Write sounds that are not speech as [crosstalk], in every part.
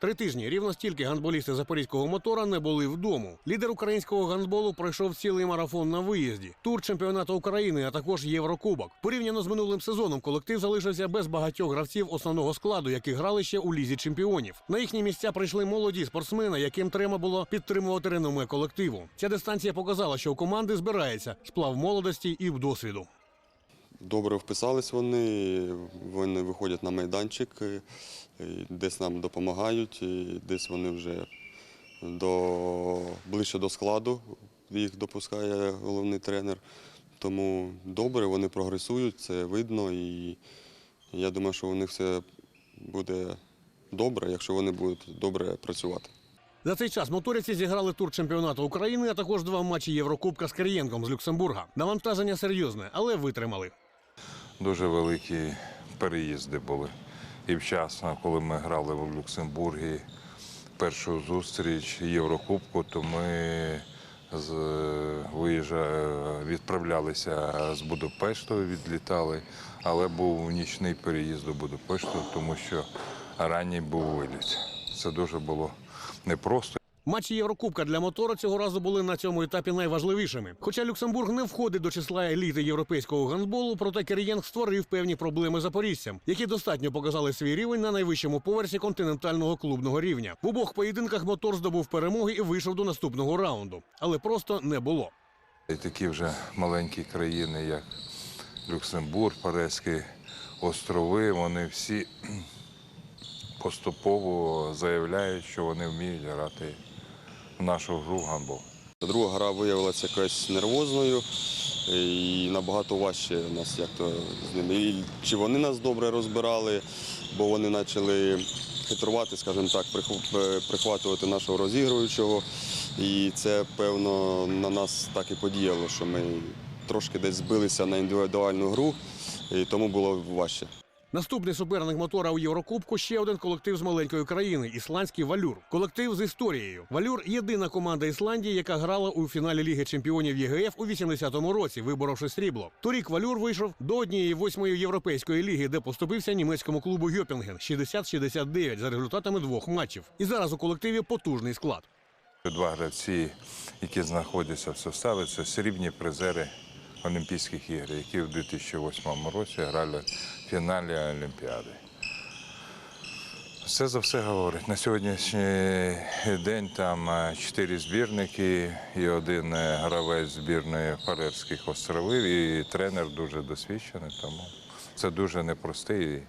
Три тижні рівно стільки гандболісти запорізького мотора не були вдома. Лідер українського гандболу пройшов цілий марафон на виїзді, тур чемпіонату України, а також Єврокубок. Порівняно з минулим сезоном колектив залишився без багатьох гравців основного складу, які грали ще у лізі чемпіонів. На їхні місця прийшли молоді спортсмени, яким треба було підтримувати реноме колективу. Ця дистанція показала, що у команди збирається сплав молодості і досвіду. Добре вписались вони, вони виходять на майданчик, е, десь нам допомагають, і десь вони вже до, ближче до складу їх допускає головний тренер. Тому добре, вони прогресують, це видно, і я думаю, що у них все буде добре, якщо вони будуть добре працювати. За цей час моториці зіграли тур чемпіонату України, а також два матчі Єврокубка з Кар'єнком з Люксембурга. Навантаження серйозне, але витримали. Дуже великі переїзди були. І вчасно, коли ми грали в Люксембургі першу зустріч Єврокубку, то ми з виїжджа відправлялися з Будапешту, відлітали, але був нічний переїзд до Будапешту, тому що ранній був виліт. Це дуже було непросто. Матчі Єврокубка для мотора цього разу були на цьому етапі найважливішими. Хоча Люксембург не входить до числа еліти європейського гандболу, проте Кирієнг створив певні проблеми запоріжцям, які достатньо показали свій рівень на найвищому поверсі континентального клубного рівня. В обох поєдинках мотор здобув перемоги і вийшов до наступного раунду, але просто не було. І такі вже маленькі країни, як Люксембург, Парезькі острови, вони всі [clears throat] поступово заявляють, що вони вміють грати в нашу гру в гандбол. Друга гра виявилася якось нервозною і набагато важче нас як то з ними. І чи вони нас добре розбирали, бо вони почали хитрувати, скажімо так, е, прихватувати нашого розігруючого. І це, певно, на нас так і подіяло, що ми трошки десь збилися на індивідуальну гру, і тому було важче. Наступний суперник мотора у Єврокубку ще один колектив з маленької країни ісландський Валюр. Колектив з історією. Валюр єдина команда Ісландії, яка грала у фіналі Ліги чемпіонів ЄГФ у 80-му році, виборовши срібло. Торік Валюр вийшов до однієї восьмої європейської ліги, де поступився німецькому клубу Гьопінген 60-69 за результатами двох матчів. І зараз у колективі потужний склад. Два гравці, які знаходяться в составі, це срібні призери Олімпійських ігор, які в 2008 році грали в фіналі Олімпіади. Все за все говорить. На сьогоднішній день там е, чотири збірники і один е, гравець збірної Фарерських островів, і тренер дуже досвідчений, тому це дуже непростий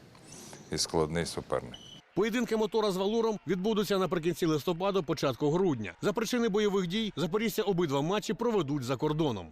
і складний суперник. Поєдинки мотора з Валуром відбудуться наприкінці листопада, початку грудня. За причини бойових дій запоріжця обидва матчі проведуть за кордоном.